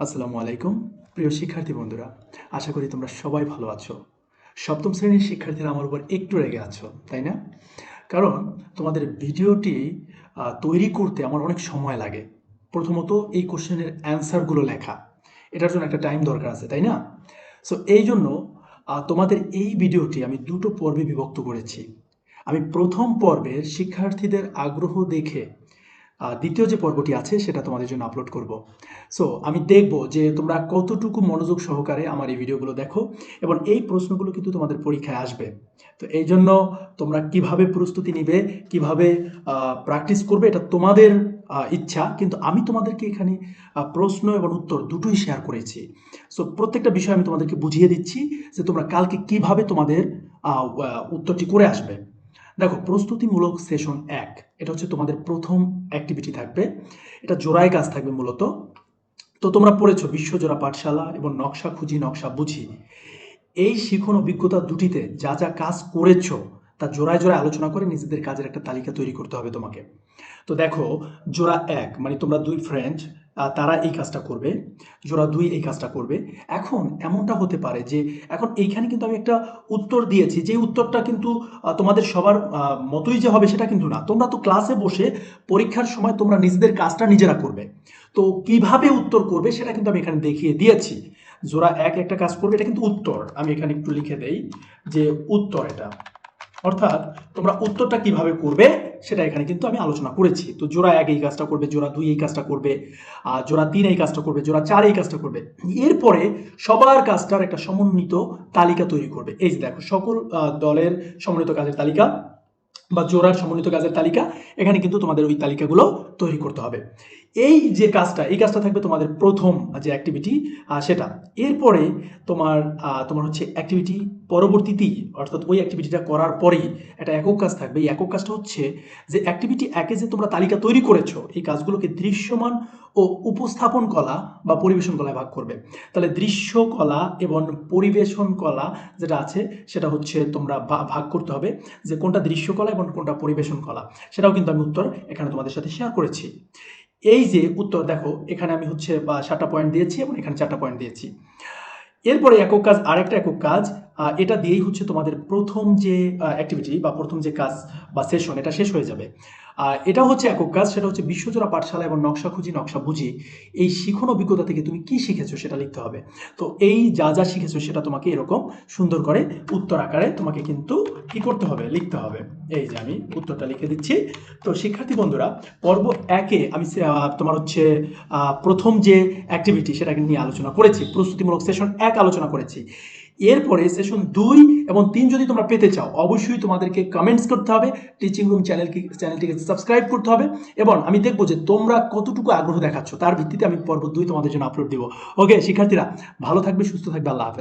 আসসালামু আলাইকুম, প্রিয় শিক্ষার্থী বন্ধুরা। আশা করি তোমরা সবাই ভালো আছো। সপ্তম শ্রেণির শিক্ষার্থীরা আমার উপর একটু রেগে আছো, তাই না? কারণ তোমাদের ভিডিওটি তৈরি করতে আমার অনেক সময় লাগে। প্রথমত এই কোশ্চেনের অ্যান্সারগুলো লেখা। এটার জন্য একটা টাইম দরকার আছে, তাই না? সো এই জন্য তোমাদের এই ভিডিওটি আমি দুটো পর্বে বিভক্ত করেছি। আমি প্রথম পর্বের শিক্ষার্থীদের আগ্রহ দেখে দ্বিতীয় যে পর্বটি আছে, সেটা তোমাদের জন্য আপলোড করব। সো আমি দেখব যে তোমরা কতটুকু মনোযোগ সহকারে আমার এই ভিডিওগুলো দেখো এবং এই প্রশ্নগুলো কিন্তু তোমাদের পরীক্ষায় আসবে। তো এই জন্য তোমরা কীভাবে প্রস্তুতি নিবে, কীভাবে প্র্যাকটিস করবে, এটা তোমাদের ইচ্ছা। কিন্তু আমি তোমাদেরকে এখানে প্রশ্ন এবং উত্তর দুটোই শেয়ার করেছি। সো প্রত্যেকটা বিষয় আমি তোমাদেরকে বুঝিয়ে দিচ্ছি যে তোমরা কালকে কীভাবে তোমাদের উত্তরটি করে আসবে। দেখো, প্রস্তুতিমূলক সেশন এক, এটা হচ্ছে তোমাদের প্রথম অ্যাক্টিভিটি থাকবে। এটা জোড়ায় কাজ থাকবে মূলত। তো তোমরা পড়েছো বিশ্বজোড়া পাঠশালা এবং নকশা খুঁজি, নকশা বুঝি। এই শিখন অভিজ্ঞতা দুটিতে যা যা কাজ করেছ, তা জোড়ায় জোড়ায় আলোচনা করে নিজেদের কাজের একটা তালিকা তৈরি করতে হবে তোমাকে। তো দেখো, জোড়া এক মানে তোমরা দুই ফ্রেন্ড তারা এই কাজটা করবে, জোড়া দুই এই কাজটা করবে। এখন এমনটা হতে পারে যে, এখন এইখানে কিন্তু আমি একটা উত্তর দিয়েছি যে উত্তরটা কিন্তু তোমাদের সবার মতোই যে হবে সেটা কিন্তু না। তোমরা তো ক্লাসে বসে পরীক্ষার সময় তোমরা নিজেদের কাজটা নিজেরা করবে। তো কীভাবে উত্তর করবে সেটা কিন্তু আমি এখানে দেখিয়ে দিয়েছি। জোড়া এক একটা কাজ করবে, এটা কিন্তু উত্তর। আমি এখানে একটু লিখে দেই যে উত্তর এটা। অর্থাৎ তোমরা উত্তরটা কীভাবে করবে সেটা এখানে কিন্তু আমি আলোচনা করেছি। তো জোড়া এক এই কাজটা করবে, জোড়া দুই এই কাজটা করবে আর জোড়া তিন এই কাজটা করবে, জোড়া চার এই কাজটা করবে। এরপরে সবার কাজটার একটা সমন্বিত তালিকা তৈরি করবে। এই যে দেখো, সকল দলের সমন্বিত কাজের তালিকা বা জোড়ার সমন্বিত কাজের তালিকা এখানে কিন্তু তোমাদের ওই তালিকাগুলো তৈরি করতে হবে। এই যে কাজটা, এই কাজটা থাকবে তোমাদের প্রথম যে অ্যাক্টিভিটি সেটা। এরপরে তোমার তোমার হচ্ছে অ্যাক্টিভিটি পরবর্তীতেই, অর্থাৎ ওই অ্যাক্টিভিটিটা করার পরেই একটা একক কাজ থাকবে। এই একক কাজটা হচ্ছে যে অ্যাক্টিভিটি একে যে তোমরা তালিকা তৈরি করেছ, এই কাজগুলোকে দৃশ্যমান ও উপস্থাপন কলা বা পরিবেশন কলায় ভাগ করবে। তাহলে দৃশ্য কলা এবং পরিবেশন কলা যেটা আছে, সেটা হচ্ছে তোমরা ভাগ করতে হবে যে কোনটা দৃশ্যকলা এবং কোনটা পরিবেশন কলা। সেটাও কিন্তু আমি উত্তর এখানে তোমাদের সাথে শেয়ার করেছি। এই যে উত্তর, দেখো, এখানে আমি হচ্ছে, বা সাতটা পয়েন্ট দিয়েছি এবং এখানে চারটা পয়েন্ট দিয়েছি। এরপরে একক কাজ, আরেকটা একক কাজ এটা দিয়েই হচ্ছে তোমাদের প্রথম যে অ্যাক্টিভিটি বা প্রথম যে কাজ বা সেশন এটা শেষ হয়ে যাবে। এটা হচ্ছে একক কাজ, সেটা হচ্ছে বিশ্বজোড়া পাঠশালা এবং নকশা খুঁজি, নকশা বুঝি। এই শিখন অভিজ্ঞতা থেকে তুমি কি শিখেছো সেটা লিখতে হবে। তো এই যা যা শিখেছো সেটা তোমাকে এরকম সুন্দর করে উত্তর আকারে তোমাকে কিন্তু কি করতে হবে? লিখতে হবে। এই যে আমি উত্তরটা লিখে দিচ্ছি। তো শিক্ষার্থী বন্ধুরা, পর্ব একে আমি তোমার হচ্ছে প্রথম যে অ্যাক্টিভিটি সেটাকে নিয়ে আলোচনা করেছি, প্রস্তুতিমূলক সেশন এক আলোচনা করেছি। এরপরে সেশন দুই এবং তিন যদি তোমরা পেতে চাও, অবশ্যই তোমাদেরকে কমেন্টস করতে হবে টিচিং রুম চ্যানেলকে চ্যানেলটিকে সাবস্ক্রাইব করতে হবে এবং আমি দেখব যে তোমরা কতটুকু আগ্রহ দেখাচ্ছ। তার ভিত্তিতে আমি পর্ব দুই তোমাদের জন্য আপলোড দিব। ওকে শিক্ষার্থীরা, ভালো থাকবে, সুস্থ থাকবে, আল্লাহ হাফেজ।